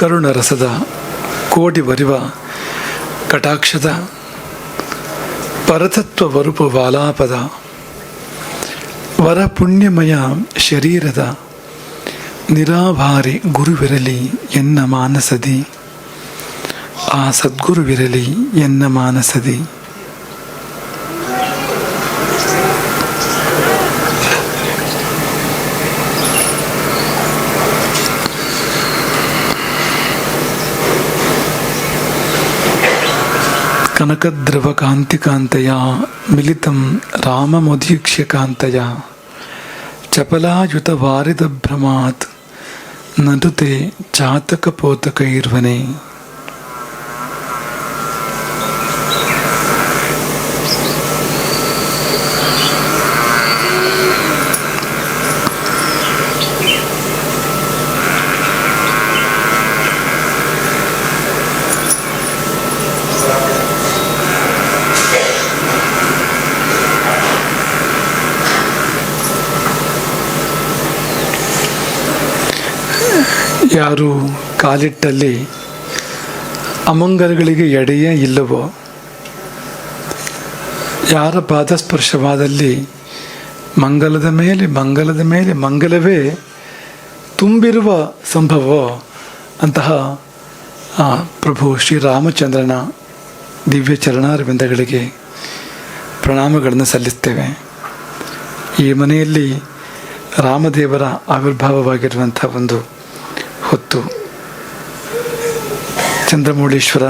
ಕರುಣರಸದ ಕೋಟಿ ಬರಿವ ಕಟಾಕ್ಷದ ಪರತತ್ವ ವರುಪ ವಾಲಾಪದ ವರ ಶರೀರದ ನಿರಾಭಾರಿ ಗುರುವಿರಲಿ ಎನ್ನ ಮಾನಸದಿ. ಆ ಸದ್ಗುರುವಿರಲಿ ಎನ್ನ ಮಾನಸದಿ. కనకద్రవకాంతికాంతయా మిళితం రామముదీక్ష్యకాంతయా చపలాయుతవారిదభ్రమాత్ నటుతే చాతకపోతకైర్వనే. ಯಾರು ಕಾಲಿಟ್ಟಲ್ಲಿ ಅಮಂಗಲಗಳಿಗೆ ಎಡೆಯೇ ಇಲ್ಲವೋ? ಯಾರ ಪಾದಸ್ಪರ್ಶವಾದಲ್ಲಿ ಮಂಗಲದ ಮೇಲೆ ಮಂಗಲದ ಮೇಲೆ, ಮಂಗಲವೇ ತುಂಬಿರುವ ಸಂಭವ? ಅಂತಹ ಪ್ರಭು ಶ್ರೀರಾಮಚಂದ್ರನ ದಿವ್ಯ ಚರಣಾರವಿಂದಗಳಿಗೆ ಪ್ರಣಾಮಗಳನ್ನು ಸಲ್ಲಿಸ್ತೇವೆ. ಈ ಮನೆಯಲ್ಲಿ ರಾಮದೇವರ ಆವಿರ್ಭಾವವಾಗಿರುವಂಥ ಒಂದು ಹೊತ್ತು ಚಂದ್ರಮೌಳೇಶ್ವರ,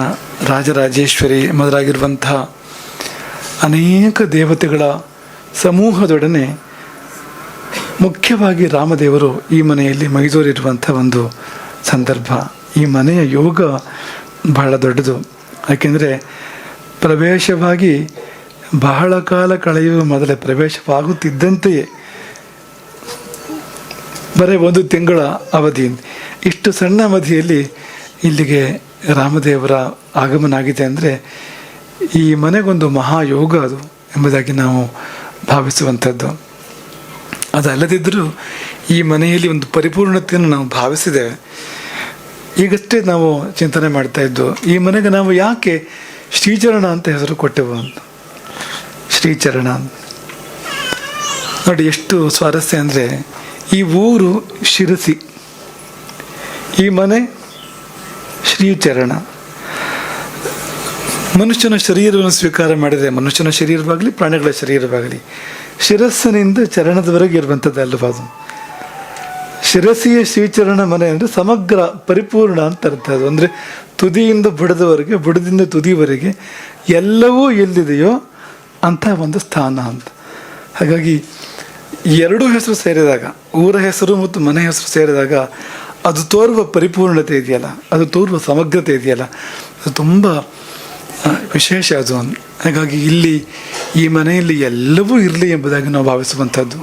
ರಾಜರಾಜೇಶ್ವರಿ ಮೊದಲಾಗಿರುವಂತಹ ಅನೇಕ ದೇವತೆಗಳ ಸಮೂಹದೊಡನೆ ಮುಖ್ಯವಾಗಿ ರಾಮದೇವರು ಈ ಮನೆಯಲ್ಲಿ ಮೈದೂರಿರುವಂಥ ಒಂದು ಸಂದರ್ಭ. ಈ ಮನೆಯ ಯೋಗ ಬಹಳ ದೊಡ್ಡದು. ಯಾಕೆಂದರೆ ಪ್ರವೇಶವಾಗಿ ಬಹಳ ಕಾಲ ಕಳೆಯುವ ಮೊದಲೇ ಪ್ರವೇಶವಾಗುತ್ತಿದ್ದಂತೆಯೇ ಬರೀ ಒಂದು ತಿಂಗಳ ಅವಧಿ. ಇಷ್ಟು ಸಣ್ಣ ಅವಧಿಯಲ್ಲಿ ಇಲ್ಲಿಗೆ ರಾಮದೇವರ ಆಗಮನ ಆಗಿದೆ ಅಂದರೆ ಈ ಮನೆಗೊಂದು ಮಹಾಯೋಗ ಅದು ಎಂಬುದಾಗಿ ನಾವು ಭಾವಿಸುವಂಥದ್ದು. ಅದಲ್ಲದಿದ್ದರೂ ಈ ಮನೆಯಲ್ಲಿ ಒಂದು ಪರಿಪೂರ್ಣತೆಯನ್ನು ನಾವು ಭಾವಿಸಿದ್ದೇವೆ. ಈಗಷ್ಟೇ ನಾವು ಚಿಂತನೆ ಮಾಡ್ತಾ ಇದ್ದು, ಈ ಮನೆಗೆ ನಾವು ಯಾಕೆ ಶ್ರೀಚರಣ ಅಂತ ಹೆಸರು ಕೊಟ್ಟೆವು ಅಂತ. ಶ್ರೀಚರಣ. ನೋಡಿ ಎಷ್ಟು ಸ್ವಾರಸ್ಯ ಅಂದರೆ ಈ ಊರು ಶಿರಸಿ, ಈ ಮನೆ ಶ್ರೀಚರಣ. ಮನುಷ್ಯನ ಶರೀರವನ್ನು ಸ್ವೀಕಾರ ಮಾಡಿದೆ, ಮನುಷ್ಯನ ಶರೀರವಾಗಲಿ, ಪ್ರಾಣಿಗಳ ಶರೀರವಾಗಲಿ. ಶಿರಸ್ಸಿನಿಂದ ಚರಣದವರೆಗೆ ಇರುವಂಥದ್ದು ಅಲ್ವಾ ಅದು? ಶಿರಸಿಯ ಶ್ರೀಚರಣ ಮನೆ ಅಂದರೆ ಸಮಗ್ರ, ಪರಿಪೂರ್ಣ ಅಂತ ಅರ್ಥ ಅದು. ಅಂದರೆ ತುದಿಯಿಂದ ಬುಡದವರೆಗೆ, ಬುಡದಿಂದ ತುದಿವರೆಗೆ ಎಲ್ಲವೂ ಎಲ್ಲಿದೆಯೋ ಅಂತ ಒಂದು ಸ್ಥಾನ ಅಂತ. ಹಾಗಾಗಿ ಎರಡು ಹೆಸರು ಸೇರಿದಾಗ, ಊರ ಹೆಸರು ಮತ್ತು ಮನೆ ಹೆಸರು ಸೇರಿದಾಗ ಅದು ತೋರುವ ಪರಿಪೂರ್ಣತೆ ಇದೆಯಲ್ಲ, ಅದು ತೋರುವ ಸಮಗ್ರತೆ ಇದೆಯಲ್ಲ, ಅದು ತುಂಬ ವಿಶೇಷ ಅದು. ಹಾಗಾಗಿ ಇಲ್ಲಿ ಈ ಮನೆಯಲ್ಲಿ ಎಲ್ಲವೂ ಇರಲಿ ಎಂಬುದಾಗಿ ನಾವು ಭಾವಿಸುವಂಥದ್ದು.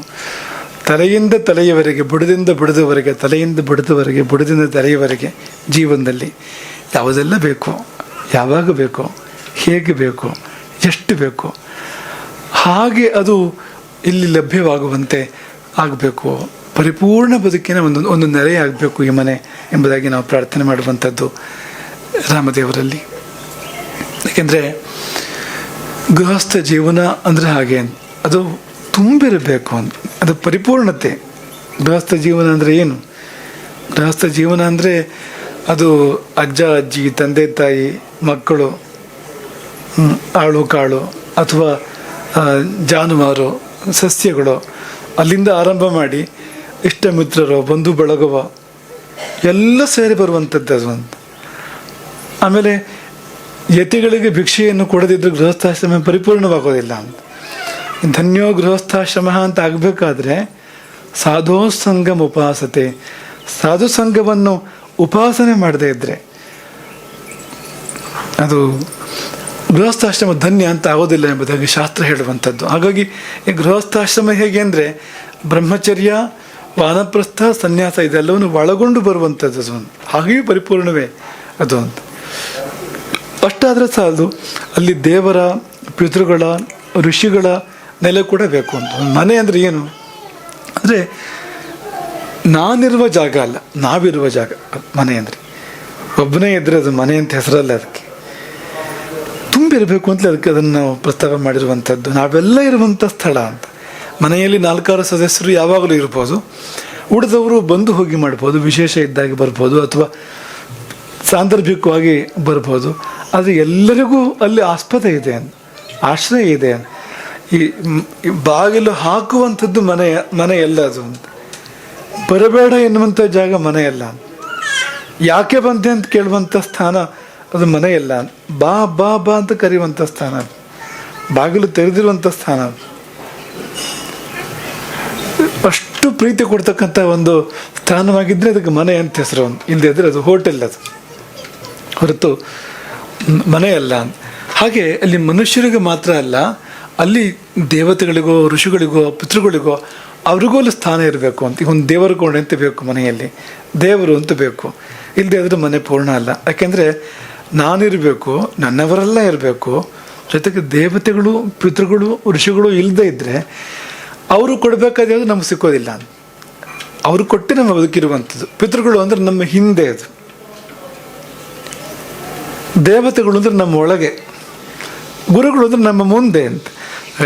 ತಲೆಯಿಂದ ತಲೆಯವರೆಗೆ, ಬುಡದಿಂದ ಬುಡದವರೆಗೆ, ತಲೆಯಿಂದ ಬುಡದವರೆಗೆ, ಬುಡದಿಂದ ತಲೆಯವರೆಗೆ ಜೀವನದಲ್ಲಿ ಯಾವುದೆಲ್ಲ ಬೇಕು, ಯಾವಾಗ ಬೇಕು, ಹೇಗೆ ಬೇಕು, ಎಷ್ಟು ಬೇಕು, ಹಾಗೆ ಅದು ಇಲ್ಲಿ ಲಭ್ಯವಾಗುವಂತೆ ಆಗಬೇಕು. ಪರಿಪೂರ್ಣ ಬದುಕಿನ ಒಂದು ಒಂದು ಆಗಬೇಕು ಈ ಮನೆ ಎಂಬುದಾಗಿ ನಾವು ಪ್ರಾರ್ಥನೆ ಮಾಡುವಂಥದ್ದು ರಾಮದೇವರಲ್ಲಿ. ಏಕೆಂದರೆ ಗೃಹಸ್ಥ ಜೀವನ ಅಂದರೆ ಹಾಗೆ, ಅದು ತುಂಬಿರಬೇಕು ಅಂತ, ಅದು ಪರಿಪೂರ್ಣತೆ. ಗೃಹಸ್ಥ ಜೀವನ ಅಂದರೆ ಏನು? ಗೃಹಸ್ಥ ಜೀವನ ಅಂದರೆ ಅದು ಅಜ್ಜ, ಅಜ್ಜಿ, ತಂದೆ, ತಾಯಿ, ಮಕ್ಕಳು ಆಳು, ಕಾಳು, ಅಥವಾ ಜಾನುವಾರು ಸಸ್ಯಗಳು ಅಲ್ಲಿಂದ ಆರಂಭ ಮಾಡಿ ಇಷ್ಟ ಮಿತ್ರರು, ಬಂಧು ಬಳಗವ ಎಲ್ಲ ಸೇರಿ ಬರುವಂಥದ್ದು ಅದು ಅಂತ ಆಮೇಲೆ ಯತಿಗಳಿಗೆ ಭಿಕ್ಷೆಯನ್ನು ಕೊಡದಿದ್ದರೆ ಗೃಹಸ್ಥಾಶ್ರಮ ಪರಿಪೂರ್ಣವಾಗೋದಿಲ್ಲ ಅಂತ. ಧನ್ಯೋ ಗೃಹಸ್ಥಾಶ್ರಮ ಅಂತ ಆಗಬೇಕಾದ್ರೆ ಸಾಧೋ ಸಂಗಮ ಉಪಾಸತೆ. ಸಾಧು ಸಂಘವನ್ನು ಉಪಾಸನೆ ಮಾಡದೇ ಇದ್ದರೆ ಅದು ಗೃಹಸ್ಥಾಶ್ರಮ ಧನ್ಯ ಅಂತ ಆಗೋದಿಲ್ಲ ಎಂಬುದಾಗಿ ಶಾಸ್ತ್ರ ಹೇಳುವಂಥದ್ದು. ಹಾಗಾಗಿ ಈ ಗೃಹಸ್ಥಾಶ್ರಮ ಹೇಗೆ ಅಂದರೆ ಬ್ರಹ್ಮಚರ್ಯ, ವಾನಪ್ರಸ್ಥ, ಸನ್ಯಾಸ ಇದೆಲ್ಲವನ್ನು ಒಳಗೊಂಡು ಬರುವಂಥದ್ದು ಅದು. ಹಾಗೆಯೂ ಪರಿಪೂರ್ಣವೇ ಅದು ಅಂತ. ಅಷ್ಟಾದರೆ ಸಾಲದು, ಅಲ್ಲಿ ದೇವರ, ಪಿತೃಗಳ, ಋಷಿಗಳ ನೆಲೆ ಕೂಡ ಬೇಕು ಅಂತ. ಮನೆ ಅಂದರೆ ಏನು? ಅಂದರೆ ನಾನಿರುವ ಜಾಗ ಅಲ್ಲ, ನಾವಿರುವ ಜಾಗ ಮನೆ ಅಂದರೆ. ಒಬ್ಬನೇ ಇದ್ರೆ ಅದು ಮನೆ ಅಂತ ಹೆಸರಲ್ಲ ಅದಕ್ಕೆ. ತುಂಬಿರಬೇಕು ಅಂತಲೇ ಅದಕ್ಕೆ ಅದನ್ನು ನಾವು ಪ್ರಸ್ತಾವ ಮಾಡಿರುವಂಥದ್ದು. ನಾವೆಲ್ಲ ಇರುವಂಥ ಸ್ಥಳ ಅಂತ. ಮನೆಯಲ್ಲಿ ನಾಲ್ಕಾರು ಸದಸ್ಯರು ಯಾವಾಗಲೂ ಇರ್ಬೋದು. ಉಳಿದವರು ಬಂದು ಹೋಗಿ ಮಾಡ್ಬೋದು, ವಿಶೇಷ ಇದ್ದಾಗ ಬರ್ಬೋದು ಅಥವಾ ಸಾಂದರ್ಭಿಕವಾಗಿ ಬರ್ಬೋದು. ಆದರೆ ಎಲ್ಲರಿಗೂ ಅಲ್ಲಿ ಆಸ್ಪದ ಇದೆ ಅಂತ, ಆಶ್ರಯ ಇದೆ ಈ ಈ ಬಾಗಿಲು ಹಾಕುವಂಥದ್ದು ಮನೆ ಎಲ್ಲ ಅದು ಅಂತ. ಬರಬೇಡ ಎನ್ನುವಂಥ ಜಾಗ ಮನೆಯಲ್ಲ ಯಾಕೆ ಬಂದೆ ಅಂತ ಕೇಳುವಂಥ ಸ್ಥಾನ ಅದು ಮನೆಯಲ್ಲ. ಬಾ ಬಾ ಬಾ ಅಂತ ಕರೆಯುವಂಥ ಸ್ಥಾನ ಅದು. ಬಾಗಿಲು ತೆರೆದಿರುವಂಥ ಸ್ಥಾನ ಅದು. ಅಷ್ಟು ಪ್ರೀತಿ ಕೊಡ್ತಕ್ಕಂಥ ಒಂದು ಸ್ಥಾನವಾಗಿದ್ದರೆ ಅದಕ್ಕೆ ಮನೆ ಅಂತ ಹೆಸರು ಒಂದು. ಇಲ್ಲದೆ ಇದ್ರೆ ಅದು ಹೋಟೆಲ್ ಅದು. ಹೊರತು ಮನೆ ಮನೆಯಲ್ಲ. ಹಾಗೆ ಅಲ್ಲಿ ಮನುಷ್ಯರಿಗೆ ಮಾತ್ರ ಅಲ್ಲ, ಅಲ್ಲಿ ದೇವತೆಗಳಿಗೋ, ಋಷಿಗಳಿಗೋ, ಪಿತೃಗಳಿಗೋ ಅವ್ರಿಗೂ ಅಲ್ಲಿ ಸ್ಥಾನ ಇರಬೇಕು ಅಂತ. ಈಗ ಒಂದು ದೇವರ ಕೋಣೆ ಅಂತ ಬೇಕು ಮನೆಯಲ್ಲಿ? ದೇವರು ಅಂತ ಬೇಕು. ಇಲ್ಲದೆ ಆದರೆ ಮನೆ ಪೂರ್ಣ ಅಲ್ಲ. ಯಾಕೆಂದರೆ ನಾನಿರಬೇಕು ನನ್ನವರೆಲ್ಲ ಇರಬೇಕು, ಜೊತೆಗೆ ದೇವತೆಗಳು, ಪಿತೃಗಳು, ಋಷಿಗಳು ಇಲ್ಲದೆ ಇದ್ದರೆ ಅವರು ಕೊಡಬೇಕಾದ ಯಾವುದು ನಮ್ಗೆ ಸಿಕ್ಕೋದಿಲ್ಲ. ಅವರು ಕೊಟ್ಟು ನಮ್ಮ ಬದುಕಿರುವಂಥದ್ದು. ಪಿತೃಗಳು ಅಂದರೆ ನಮ್ಮ ಹಿಂದೆ ಅದು. ದೇವತೆಗಳು ಅಂದರೆ ನಮ್ಮ ಒಳಗೆ. ಗುರುಗಳು ಅಂದರೆ ನಮ್ಮ ಮುಂದೆ ಅಂತ.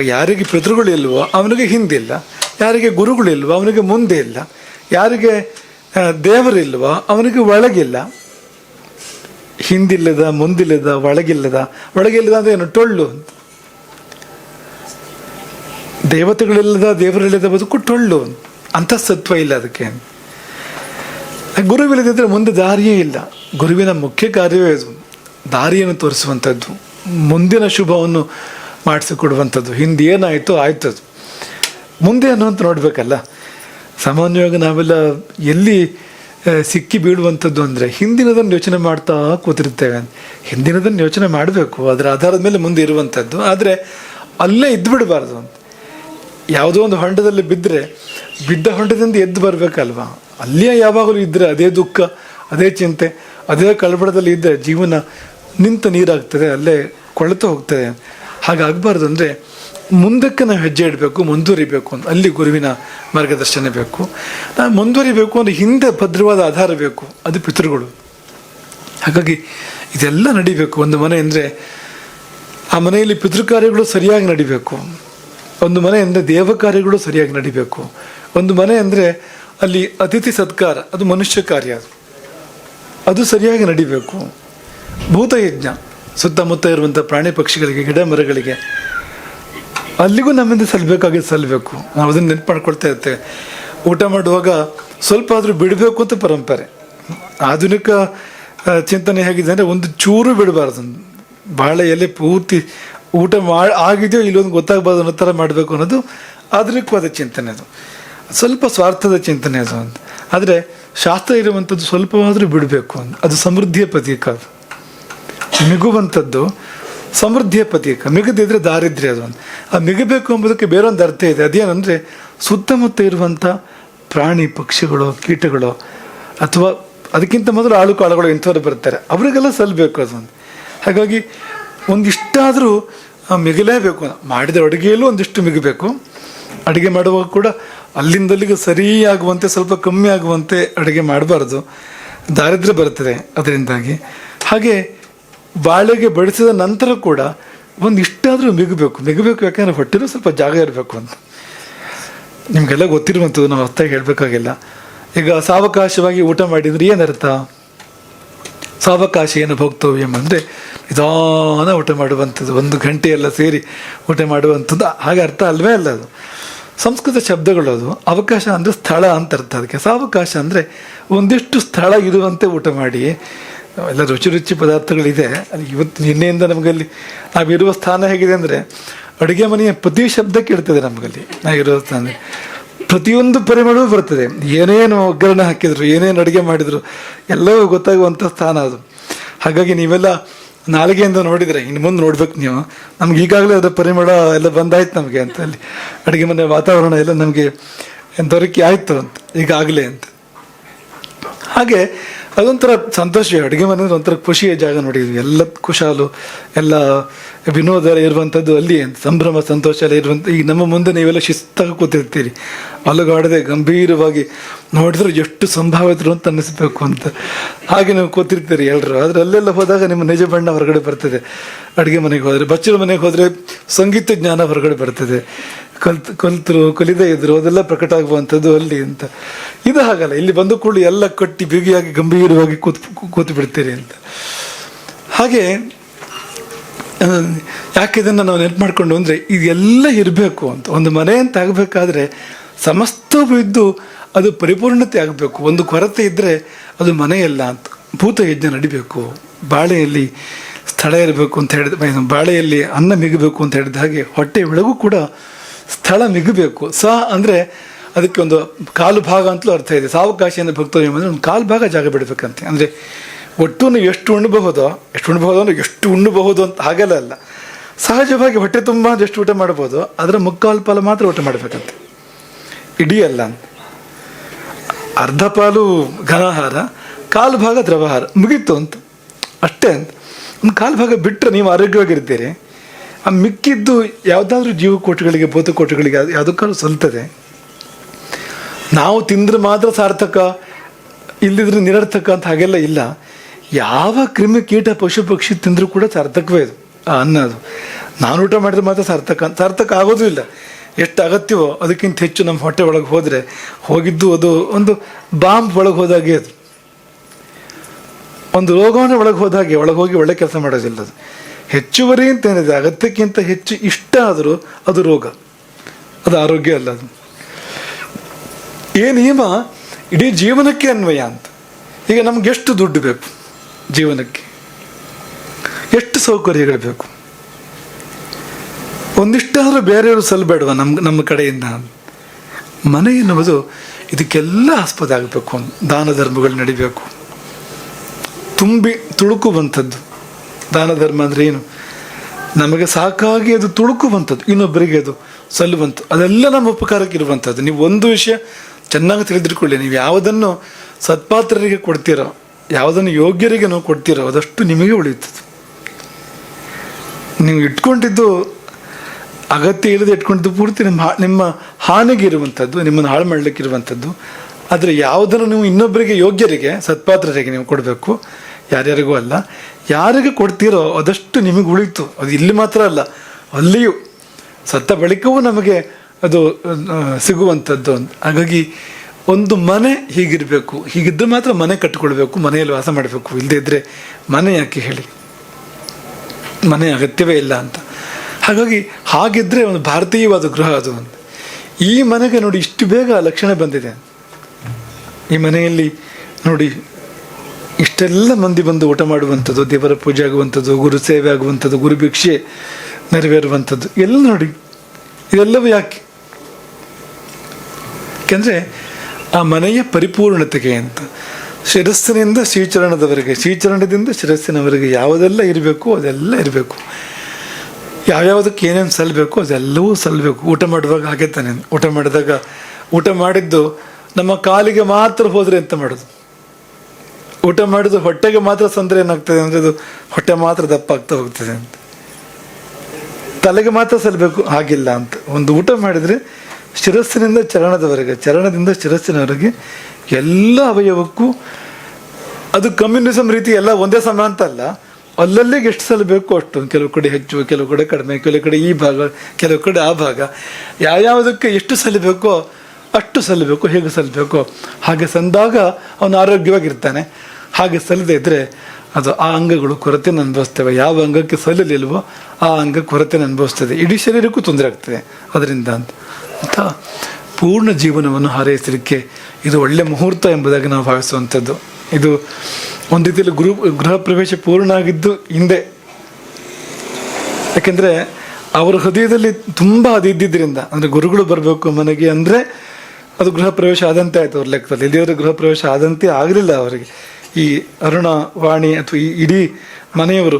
ಯಾರಿಗೆ ಪಿತೃಗಳು ಇಲ್ವೋ ಅವನಿಗೆ ಹಿಂದಿಲ್ಲ ಯಾರಿಗೆ ಗುರುಗಳಿಲ್ವೋ ಅವನಿಗೆ ಮುಂದೆ ಇಲ್ಲ. ಯಾರಿಗೆ ದೇವರಿಲ್ವೋ ಅವನಿಗೆ ಒಳಗಿಲ್ಲ ಹಿಂದಿಲ್ಲದ, ಮುಂದಿಲ್ಲದ, ಒಳಗಿಲ್ಲದ. ಒಳಗಿಲ್ಲದ ಅಂದ್ರೆ ಏನು? ಟೊಳ್ಳು ದೇವತೆಗಳಿಲ್ಲದ, ದೇವರಿಲ್ಲದ ಬದುಕು ಟೊಳ್ಳು ಅಂತ. ಸತ್ವ ಇಲ್ಲ ಅದಕ್ಕೆ. ಗುರುವಿಲ್ಲದಿದ್ದರೆ ಮುಂದೆ ದಾರಿಯೇ ಇಲ್ಲ. ಗುರುವಿನ ಮುಖ್ಯ ಕಾರ್ಯವೇ ಅದು. ದಾರಿಯನ್ನು ತೋರಿಸುವಂಥದ್ದು. ಮುಂದಿನ ಶುಭವನ್ನು ಮಾಡಿಸಿಕೊಡುವಂಥದ್ದು. ಹಿಂದೆ ಏನಾಯಿತು ಆಯ್ತು ಅದು ಮುಂದೆ ಅನ್ನುವಂತ ನೋಡಬೇಕಲ್ಲ. ಸಾಮಾನ್ಯವಾಗಿ ನಾವೆಲ್ಲ ಎಲ್ಲಿ ಸಿಕ್ಕಿ ಬೀಳುವಂಥದ್ದು ಅಂದರೆ ಹಿಂದಿನದನ್ನು ಯೋಚನೆ ಮಾಡ್ತಾ ಕೂತಿರ್ತೇವೆ ಹಿಂದಿನದನ್ನು ಯೋಚನೆ ಮಾಡಬೇಕು ಅದರ ಆಧಾರದ ಮೇಲೆ ಮುಂದೆ ಇರುವಂಥದ್ದು. ಆದರೆ ಅಲ್ಲೇ ಇದ್ದು ಬಿಡಬಾರ್ದು ಅಂತ. ಯಾವುದೋ ಒಂದು ಹೊಂಡದಲ್ಲಿ ಬಿದ್ದರೆ ಬಿದ್ದ ಹೊಂಡದಿಂದ ಎದ್ದು ಬರಬೇಕಲ್ವಾ? ಅಲ್ಲಿಯೇ ಯಾವಾಗಲೂ ಇದ್ದರೆ ಅದೇ ದುಃಖ, ಅದೇ ಚಿಂತೆ, ಅದೇ ಕಳಬಡದಲ್ಲಿ ಇದ್ದರೆ ಜೀವನ ನಿಂತ ನೀರಾಗ್ತದೆ, ಅಲ್ಲೇ ಕೊಳೆತು ಹೋಗ್ತದೆ. ಹಾಗಾಗಬಾರ್ದು ಅಂದರೆ ಮುಂದಕ್ಕೆ ನಾವು ಹೆಜ್ಜೆ ಇಡಬೇಕು, ಮುಂದುವರಿಬೇಕು ಅಂತ. ಅಲ್ಲಿ ಗುರುವಿನ ಮಾರ್ಗದರ್ಶನ ಬೇಕು. ನಾವು ಮುಂದುವರಿಬೇಕು ಅಂದರೆ ಹಿಂದೆ ಭದ್ರವಾದ ಆಧಾರ ಬೇಕು. ಅದು ಪಿತೃಗಳು. ಹಾಗಾಗಿ ಇದೆಲ್ಲ ನಡಿಬೇಕು. ಒಂದು ಮನೆ ಅಂದರೆ ಆ ಮನೆಯಲ್ಲಿ ಪಿತೃ ಕಾರ್ಯಗಳು ಸರಿಯಾಗಿ ನಡಿಬೇಕು. ಒಂದು ಮನೆ ಅಂದರೆ ದೇವ ಕಾರ್ಯಗಳು ಸರಿಯಾಗಿ ನಡಿಬೇಕು. ಒಂದು ಮನೆ ಅಂದರೆ ಅಲ್ಲಿ ಅತಿಥಿ ಸತ್ಕಾರ, ಅದು ಮನುಷ್ಯ ಕಾರ್ಯ. ಅದು ಸರಿಯಾಗಿ ನಡಿಬೇಕು. ಭೂತಯಜ್ಞ. ಸುತ್ತಮುತ್ತ ಇರುವಂಥ ಪ್ರಾಣಿ ಪಕ್ಷಿಗಳಿಗೆ, ಗಿಡ ಮರಗಳಿಗೆ ಅಲ್ಲಿಗೂ ನಮ್ಮಿಂದ ಸಲ್ಲಬೇಕಾಗಿ ಸಲ್ಲಬೇಕು ನಾವು ಅದನ್ನು ನೆನ್ಪು ಮಾಡ್ಕೊಳ್ತಾ ಇರ್ತೇವೆ ಊಟ ಮಾಡುವಾಗ ಸ್ವಲ್ಪ ಆದರೂ ಬಿಡಬೇಕು ಅಂತ ಪರಂಪರೆ. ಆಧುನಿಕ ಚಿಂತನೆ ಹೇಗಿದೆ ಅಂದರೆ ಒಂದು ಚೂರು ಬಿಡಬಾರ್ದು. ಬಾಳೆ ಎಲೆ ಪೂರ್ತಿ ಊಟ ಮಾಡಿ ಆಗಿದೆಯೋ ಇಲ್ಲೊಂದು ಗೊತ್ತಾಗಬಾರ್ದು ಅನ್ನೋ ಥರ ಮಾಡಬೇಕು ಅನ್ನೋದು ಆಧುನಿಕವಾದ ಚಿಂತನೆ ಅದು. ಸ್ವಲ್ಪ ಸ್ವಾರ್ಥದ ಚಿಂತನೆ ಅದು ಅಂತ. ಆದರೆ ಶಾಸ್ತ್ರ ಇರುವಂಥದ್ದು ಸ್ವಲ್ಪವಾದರೂ ಬಿಡಬೇಕು ಅಂತ. ಅದು ಸಮೃದ್ಧಿಯ ಪ್ರತೀಕ ಅದು. ಮಿಗುವಂಥದ್ದು ಸಮೃದ್ಧಿಯ ಪ್ರತೀಕ. ಮಿಗದಿದ್ರೆ ದಾರಿದ್ರ್ಯ ಅದು ಅಂತ. ಆ ಮಿಗಬೇಕು ಎಂಬುದಕ್ಕೆ ಬೇರೊಂದು ಅರ್ಥ ಇದೆ. ಅದೇನಂದ್ರೆ ಸುತ್ತಮುತ್ತ ಇರುವಂಥ ಪ್ರಾಣಿ ಪಕ್ಷಿಗಳು, ಕೀಟಗಳು, ಅಥವಾ ಅದಕ್ಕಿಂತ ಮೊದಲು ಆಳು ಕಾಳುಗಳು ಇಂಥವ್ರು ಬರ್ತಾರೆ. ಅವರಿಗೆಲ್ಲ ಸಲ್ಲಬೇಕು ಅದೊಂದು ಹಾಗಾಗಿ ಒಂದಿಷ್ಟಾದರೂ ಮಿಗಲೇಬೇಕು. ಮಾಡಿದ ಅಡುಗೆಯಲ್ಲೂ ಒಂದಿಷ್ಟು ಮಿಗಬೇಕು. ಅಡುಗೆ ಮಾಡುವಾಗ ಕೂಡ ಅಲ್ಲಿಂದಲ್ಲಿಗೆ ಸರಿಯಾಗುವಂತೆ, ಸ್ವಲ್ಪ ಕಮ್ಮಿ ಆಗುವಂತೆ ಅಡುಗೆ ಮಾಡಬಾರ್ದು. ದಾರಿದ್ರ್ಯ ಬರ್ತದೆ ಅದರಿಂದಾಗಿ. ಹಾಗೆ ಬಾಳೆಗೆ ಬಡಿಸಿದ ನಂತರ ಕೂಡ ಒಂದು ಇಷ್ಟಾದರೂ ಮಿಗಬೇಕು. ಮಿಗಬೇಕು ಯಾಕಂದರೆ ಹೊಟ್ಟೆನೂ ಸ್ವಲ್ಪ ಜಾಗ ಇರಬೇಕು ಅಂತ. ನಿಮಗೆಲ್ಲ ಗೊತ್ತಿರುವಂಥದ್ದು, ನಾವು ಹೊತ್ತಾಗಿ ಹೇಳಬೇಕಾಗಿಲ್ಲ. ಈಗ ಸಾವಕಾಶವಾಗಿ ಊಟ ಮಾಡಿದರೆ ಏನರ್ಥ? ಸಾವಕಾಶ ಏನು ಭೋಗ್ತವ್ಯಂ ಅಂದರೆ ನಿಧಾನ ಊಟ ಮಾಡುವಂಥದ್ದು. ಒಂದು ಗಂಟೆ ಎಲ್ಲ ಸೇರಿ ಊಟ ಮಾಡುವಂಥದ್ದು. ಹಾಗೆ ಅರ್ಥ ಅಲ್ವೇ ಅಲ್ಲ ಅದು. ಸಂಸ್ಕೃತ ಶಬ್ದಗಳು ಅದು. ಅವಕಾಶ ಅಂದರೆ ಸ್ಥಳ ಅಂತ ಅರ್ಥ. ಅದಕ್ಕೆ ಸಾವಕಾಶ ಅಂದರೆ ಒಂದಿಷ್ಟು ಸ್ಥಳ ಇರುವಂತೆ ಊಟ ಮಾಡಿ ಎಲ್ಲ ರುಚಿ ರುಚಿ ಪದಾರ್ಥಗಳಿದೆ. ಅಲ್ಲಿ ಇವತ್ತು ನಿನ್ನೆಯಿಂದ ನಮಗಲ್ಲಿ ನಾವಿರುವ ಸ್ಥಾನ ಹೇಗಿದೆ ಅಂದರೆ ಅಡುಗೆ ಮನೆಯ ಪ್ರತಿ ಶಬ್ದ ಕೇಳ್ತದೆ ನಮಗಲ್ಲಿ. ನಾವಿರುವ ಸ್ಥಾನ ಪ್ರತಿಯೊಂದು ಪರಿಮಳವೂ ಬರ್ತದೆ. ಏನೇನು ಒಗ್ಗರಣೆ ಹಾಕಿದ್ರು, ಏನೇನು ಅಡುಗೆ ಮಾಡಿದ್ರು, ಎಲ್ಲವೂ ಗೊತ್ತಾಗುವಂಥ ಸ್ಥಾನ ಅದು. ಹಾಗಾಗಿ ನೀವೆಲ್ಲ ನಾಲಿಗೆಯಿಂದ ನೋಡಿದರೆ, ಇನ್ನು ಮುಂದೆ ನೋಡ್ಬೇಕು ನೀವು. ನಮ್ಗೆ ಈಗಾಗಲೇ ಅದರ ಪರಿಮಳ ಎಲ್ಲ ಬಂದಾಯ್ತು ನಮಗೆ ಅಂತ ಅಲ್ಲಿ ಅಡುಗೆ ಮನೆ ವಾತಾವರಣ ಎಲ್ಲ ನಮಗೆ ದೊರಕಿ ಆಯಿತು ಅಂತ, ಈಗಾಗಲೇ ಅಂತ. ಹಾಗೆ ಅದೊಂಥರ ಸಂತೋಷ, ಅಡುಗೆ ಮನೆ ಒಂಥರ ಖುಷಿಯ ಜಾಗ ನೋಡಿದ್ವಿ ಎಲ್ಲ ಖುಷಾಲು ಎಲ್ಲ ವಿನೋದ ಇರುವಂಥದ್ದು ಅಲ್ಲಿ ಸಂಭ್ರಮ, ಸಂತೋಷ ಎಲ್ಲ ಇರುವಂಥ ಈಗ ನಮ್ಮ ಮುಂದೆ ನೀವೆಲ್ಲ ಶಿಸ್ತಾಗಿ ಕೂತಿರ್ತೀರಿ. ಅಲುಗಾಡದೆ, ಗಂಭೀರವಾಗಿ ನೋಡಿದ್ರೆ ಎಷ್ಟು ಸಂಭಾವಿತರು ಅಂತ ಅನ್ನಿಸ್ಬೇಕು ಅಂತ. ಹಾಗೆ ನೀವು ಕೂತಿರ್ತೀರಿ ಎಲ್ಲರೂ ಆದರೆ ಅಲ್ಲೆಲ್ಲ ಹೋದಾಗ ನಿಮ್ಮ ನಿಜ ಬಣ್ಣ ಹೊರಗಡೆ ಬರ್ತದೆ. ಅಡುಗೆ ಮನೆಗೆ ಹೋದರೆ ಬಚ್ಚಲ ಮನೆಗೆ ಹೋದರೆ ಸಂಗೀತ ಜ್ಞಾನ ಹೊರಗಡೆ ಬರ್ತದೆ. ಕಲ್ತ್, ಕಲ್ತರು, ಕಲಿದೇ ಇದ್ರು, ಅದೆಲ್ಲ ಪ್ರಕಟ ಆಗುವಂಥದ್ದು ಅಲ್ಲಿ ಅಂತ. ಇದು ಹಾಗಲ್ಲ, ಇಲ್ಲಿ ಬಂದು ಕೂಡ ಎಲ್ಲ ಕಟ್ಟಿ ಬಿಗಿಯಾಗಿ, ಗಂಭೀರವಾಗಿ ಕೂತ್, ಕೂತು ಬಿಡ್ತೀರಿ ಅಂತ. ಹಾಗೆ ಯಾಕೆ ಇದನ್ನು ನಾವು ನೆನ್ಪು ಮಾಡಿಕೊಂಡು ಅಂದರೆ ಇದೆಲ್ಲ ಇರಬೇಕು ಅಂತ. ಒಂದು ಮನೆ ಅಂತ ಆಗಬೇಕಾದ್ರೆ ಸಮಸ್ತವೂ ಇದ್ದು ಅದು ಪರಿಪೂರ್ಣತೆ ಆಗಬೇಕು. ಒಂದು ಕೊರತೆ ಇದ್ದರೆ ಅದು ಮನೆಯಲ್ಲ ಅಂತ. ಭೂತ ಯಜ್ಞ ನಡಿಬೇಕು. ಬಾಳೆಯಲ್ಲಿ ಸ್ಥಳ ಇರಬೇಕು ಅಂತ ಹೇಳಿದ ಬಾಳೆಯಲ್ಲಿ ಅನ್ನ ಮಿಗಬೇಕು ಅಂತ ಹೇಳಿದ ಹಾಗೆ ಹೊಟ್ಟೆ ಒಳಗೂ ಕೂಡ ಸ್ಥಳ ಮಿಗಬೇಕು. ಸ ಅಂದರೆ ಅದಕ್ಕೆ ಒಂದು ಕಾಲು ಭಾಗ ಅಂತಲೂ ಅರ್ಥ ಇದೆ. ಸಾವಕಾಶಿಯಿಂದ ಭಕ್ತವ್ಯ ಅಂದರೆ ಒಂದು ಕಾಲು ಭಾಗ ಜಾಗ ಬಿಡಬೇಕಂತೆ. ಅಂದರೆ ಒಟ್ಟು ಎಷ್ಟು ಉಣ್ಣಬಹುದೋ, ಎಷ್ಟು ಉಣ್ಣಬಹುದು ಅಂದರೆ ಎಷ್ಟು ಉಣ್ಣಬಹುದು ಅಂತ ಹಾಗೆಲ್ಲ ಅಲ್ಲ. ಸಹಜವಾಗಿ ಹೊಟ್ಟೆ ತುಂಬ ಎಷ್ಟು ಊಟ ಮಾಡ್ಬೋದು, ಅದರ ಮುಕ್ಕಾಲು ಪಾಲು ಮಾತ್ರ ಊಟ ಮಾಡಬೇಕಂತೆ. ಇಡೀ ಅಲ್ಲ. ಅರ್ಧ ಪಾಲು ಘನಾಹಾರ, ಕಾಲು ಭಾಗ ದ್ರವಹಾರ ಮುಗೀತು ಅಂತ. ಅಷ್ಟೇ ಅಂತ. ಒಂದು ಕಾಲು ಭಾಗ ಬಿಟ್ಟರೆ ನೀವು ಆರೋಗ್ಯವಾಗಿರ್ತೀರಿ. ಆ ಮಿಕ್ಕಿದ್ದು ಯಾವುದಾದ್ರೂ ಜೀವಕೋಟಗಳಿಗೆ ಭೂತಕೋಟಗಳಿಗೆ ಯಾವುದಕ್ಕಾದ್ರೂ ಸಲ್ತದೆ. ನಾವು ತಿಂದ್ರೆ ಮಾತ್ರ ಸಾರ್ಥಕ ಇಲ್ಲದಿದ್ರೆ ನಿರರ್ಥಕ ಅಂತ ಹಾಗೆಲ್ಲ ಇಲ್ಲ. ಯಾವ ಕ್ರಿಮಿ ಕೀಟ ಪಶು ಪಕ್ಷಿ ತಿಂದರೂ ಕೂಡ ಸಾರ್ಥಕವೇ ಅದು, ಆ ಅನ್ನ ನಾನು ಊಟ ಮಾಡಿದ್ರೆ ಮಾತ್ರ ಸಾರ್ಥಕ ಸಾರ್ಥಕ ಆಗೋದೂ ಇಲ್ಲ. ಎಷ್ಟು ಅಗತ್ಯವೋ ಅದಕ್ಕಿಂತ ಹೆಚ್ಚು ನಮ್ಮ ಹೊಟ್ಟೆ ಒಳಗೆ ಹೋದರೆ, ಹೋಗಿದ್ದು ಅದು ಒಂದು ಬಾಂಬ್ ಒಳಗೆ ಹೋದಾಗೆ ಅದು. ಒಂದು ರೋಗವನ್ನು ಒಳಗೆ ಹೋದಾಗೆ ಒಳಗೆ ಹೋಗಿ ಒಳ್ಳೆ ಕೆಲಸ ಮಾಡೋದಿಲ್ಲ ಅದು. ಹೆಚ್ಚುವರಿ ಅಂತ ಏನಿದೆ, ಅಗತ್ಯಕ್ಕಿಂತ ಹೆಚ್ಚು ಇಷ್ಟ ಆದರೂ ಅದು ರೋಗ. ಅದು ಆರೋಗ್ಯ ಅಲ್ಲ ಅದು. ಈ ನಿಯಮ ಇಡೀ ಜೀವನಕ್ಕೆ ಅನ್ವಯ ಅಂತ. ಈಗ ನಮ್ಗೆ ಎಷ್ಟು ದುಡ್ಡು ಬೇಕು ಜೀವನಕ್ಕೆ? ಎಷ್ಟು ಸೌಕರ್ಯಗಳು ಬೇಕು? ಒಂದಿಷ್ಟಾದರೂ ಬೇರೆಯವರು ಸಲ್ಲಬೇಡವ ನಮ್ಮ ನಮ್ಮ ಕಡೆಯಿಂದ. ಮನೆ ಎನ್ನುವುದು ಇದಕ್ಕೆಲ್ಲ ಆಸ್ಪದ ಆಗಬೇಕು. ದಾನ ಧರ್ಮಗಳು ನಡಿಬೇಕು. ತುಂಬಿ ತುಳುಕುವಂಥದ್ದು ದಾನ ಧರ್ಮ ಅಂದರೆ ಏನು? ನಮಗೆ ಸಾಕಾಗಿ ಅದು ತುಳುಕುವಂಥದ್ದು ಇನ್ನೊಬ್ಬರಿಗೆ ಅದು ಸಲ್ಲುವಂಥದ್ದು ಅದೆಲ್ಲ ನಮ್ಮ ಉಪಕಾರಕ್ಕೆ ಇರುವಂಥದ್ದು ನೀವು ಒಂದು ವಿಷಯ ಚೆನ್ನಾಗಿ ತಿಳಿದಿಟ್ಕೊಳ್ಳಿ. ನೀವು ಯಾವುದನ್ನು ಸತ್ಪಾತ್ರರಿಗೆ ಕೊಡ್ತೀರೋ, ಯಾವುದನ್ನು ಯೋಗ್ಯರಿಗೆ ನಾವು ಕೊಡ್ತೀರೋ, ಅದಷ್ಟು ನಿಮಗೆ ಉಳಿಯುತ್ತದೆ. ನೀವು ಇಟ್ಕೊಂಡಿದ್ದು ಅಗತ್ಯ ಇಲ್ಲದೆ ಇಟ್ಕೊಂಡಿದ್ದು ಪೂರ್ತಿ ನಿಮ್ಮ ನಿಮ್ಮ ಹಾನಿಗೆ ಇರುವಂಥದ್ದು ನಿಮ್ಮನ್ನು ಹಾಳು ಮಾಡಲಿಕ್ಕೆ ಇರುವಂಥದ್ದು ಆದರೆ ಯಾವುದನ್ನು ನೀವು ಇನ್ನೊಬ್ಬರಿಗೆ ಯೋಗ್ಯರಿಗೆ, ಸತ್ಪಾತ್ರರಿಗೆ ನೀವು ಕೊಡಬೇಕು, ಯಾರ್ಯಾರಿಗೂ ಅಲ್ಲ. ಯಾರಿಗೆ ಕೊಡ್ತೀರೋ ಅದಷ್ಟು ನಿಮಗೆ ಉಳಿತು. ಅದು ಇಲ್ಲಿ ಮಾತ್ರ ಅಲ್ಲ, ಅಲ್ಲಿಯೂ. ಸತ್ತ ಬಳಿಕವೂ ನಮಗೆ ಅದು ಸಿಗುವಂಥದ್ದು. ಹಾಗಾಗಿ ಒಂದು ಮನೆ ಹೀಗಿರಬೇಕು. ಹೀಗಿದ್ದರೆ ಮಾತ್ರ ಮನೆ ಕಟ್ಟಿಕೊಳ್ಬೇಕು, ಮನೆಯಲ್ಲಿ ವಾಸ ಮಾಡಬೇಕು. ಇಲ್ಲದೇ ಇದ್ದರೆ ಮನೆ ಯಾಕೆ ಹೇಳಿ? ಮನೆ ಅಗತ್ಯವೇ ಇಲ್ಲ ಅಂತ. ಹಾಗಾಗಿ ಹಾಗಿದ್ರೆ ಒಂದು ಭಾರತೀಯವಾದ ಗೃಹ ಅದು. ಅಂತ ಈ ಮನೆಗೆ ನೋಡಿ ಇಷ್ಟು ಬೇಗ ಲಕ್ಷಣ ಬಂದಿದೆ. ಈ ಮನೆಯಲ್ಲಿ ನೋಡಿ, ಇಷ್ಟೆಲ್ಲ ಮಂದಿ ಬಂದು ಊಟ ಮಾಡುವಂಥದ್ದು, ದೇವರ ಪೂಜೆ ಆಗುವಂಥದ್ದು, ಗುರು ಸೇವೆ ಆಗುವಂಥದ್ದು, ಗುರು ಭಿಕ್ಷೆ ನೆರವೇರುವಂಥದ್ದು, ಎಲ್ಲ ನೋಡಿ ಇದೆಲ್ಲವೂ ಯಾಕೆ? ಯಾಕೆಂದರೆ ಆ ಮನೆಯ ಪರಿಪೂರ್ಣತೆಗೆ ಅಂತ, ಶಿರಸ್ಸಿನಿಂದ ಶ್ರೀಚರಣದವರೆಗೆ, ಶ್ರೀಚರಣದಿಂದ ಶಿರಸ್ಸಿನವರೆಗೆ ಯಾವುದೆಲ್ಲ ಇರಬೇಕು, ಅದೆಲ್ಲ ಇರಬೇಕು. ಯಾವ್ಯಾವುದಕ್ಕೆ ಏನೇನು ಸಲ್ಲಬೇಕು ಅದೆಲ್ಲವೂ ಸಲ್ಲಬೇಕು ಊಟ ಮಾಡುವಾಗ ಹಾಗೆ ತಾನೆ. ಊಟ ಮಾಡಿದಾಗ, ಊಟ ಮಾಡಿದ್ದು ನಮ್ಮ ಕಾಲಿಗೆ ಮಾತ್ರ ಹೋದರೆ ಎಂತ ಮಾಡೋದು? ಊಟ ಮಾಡಿದ್ದು ಹೊಟ್ಟೆಗೆ ಮಾತ್ರ ತೊಂದರೆ ಏನಾಗ್ತದೆ ಅಂದರೆ ಅದು ಹೊಟ್ಟೆ ಮಾತ್ರ ದಪ್ಪ ಆಗ್ತಾ ಹೋಗ್ತದೆ ಅಂತ. ತಲೆಗೆ ಮಾತ್ರ ಸಲ್ಲಬೇಕು ಹಾಗಿಲ್ಲ ಅಂತ. ಒಂದು ಊಟ ಮಾಡಿದರೆ ಶಿರಸ್ಸಿನಿಂದ ಚರಣದವರೆಗೆ, ಚರಣದಿಂದ ಶಿರಸ್ಸಿನವರೆಗೆ ಎಲ್ಲ ಅವಯವಕ್ಕೂ ಅದು ಕಮ್ಯುನಿಸಮ್ ರೀತಿ ಎಲ್ಲ ಒಂದೇ ಸಮ ಅಂತ ಅಲ್ಲ ಅಲ್ಲಲ್ಲಿಗೆ ಎಷ್ಟು ಸಲ ಬೇಕು ಅಷ್ಟು. ಕೆಲವು ಕಡೆ ಹೆಚ್ಚು, ಕೆಲವು ಕಡೆ ಕಡಿಮೆ, ಕೆಲವು ಕಡೆ ಈ ಭಾಗ, ಕೆಲವು ಕಡೆ ಆ ಭಾಗ. ಯಾವ್ಯಾವುದಕ್ಕೆ ಎಷ್ಟು ಸಲ್ಲಬೇಕೋ ಅಷ್ಟು ಸಲ್ಲಬೇಕು, ಹೇಗೆ ಸಲ್ಲಬೇಕು, ಹಾಗೆ ಸಂದಾಗ ಅವನು ಆರೋಗ್ಯವಾಗಿರ್ತಾನೆ. ಹಾಗೆ ಸಲ್ಲದೆ ಇದ್ದರೆ ಅದು ಆ ಅಂಗಗಳು ಕೊರತೆನ ಅನುಭವಿಸ್ತವೆ. ಯಾವ ಅಂಗಕ್ಕೆ ಸಲ್ಲಲಿಲ್ವೋ ಆ ಅಂಗ ಕೊರತೆನ ಅನುಭವಿಸ್ತದೆ. ಇಡೀ ಶರೀರಕ್ಕೂ ತೊಂದರೆ ಆಗ್ತದೆ ಅದರಿಂದ ಅಂತ. ಅಂತ ಪೂರ್ಣ ಜೀವನವನ್ನು ಹಾರೈಸಲಿಕ್ಕೆ ಇದು ಒಳ್ಳೆ ಮುಹೂರ್ತ ಎಂಬುದಾಗಿ ನಾವು ಭಾವಿಸುವಂಥದ್ದು. ಇದು ಒಂದು ರೀತಿಯಲ್ಲಿ ಗೃಹ ಗೃಹ ಪ್ರವೇಶ ಪೂರ್ಣ ಆಗಿದ್ದು ಹಿಂದೆ. ಯಾಕೆಂದರೆ ಅವರ ಹೃದಯದಲ್ಲಿ ತುಂಬ ಅದು ಇದ್ದಿದ್ದರಿಂದ, ಅಂದರೆ ಗುರುಗಳು ಬರಬೇಕು ಮನೆಗೆ ಅಂದರೆ ಅದು ಗೃಹ ಪ್ರವೇಶ ಆದಂತೆ ಆಯಿತು ಅವ್ರ ಲೆಕ್ಕದಲ್ಲಿ. ಇಲ್ಲಿಯವರ ಗೃಹ ಪ್ರವೇಶ ಆದಂತೆ ಆಗಲಿಲ್ಲ ಅವರಿಗೆ. ಈ ಅರುಣ, ವಾಣಿ ಅಥವಾ ಈ ಇಡೀ ಮನೆಯವರು,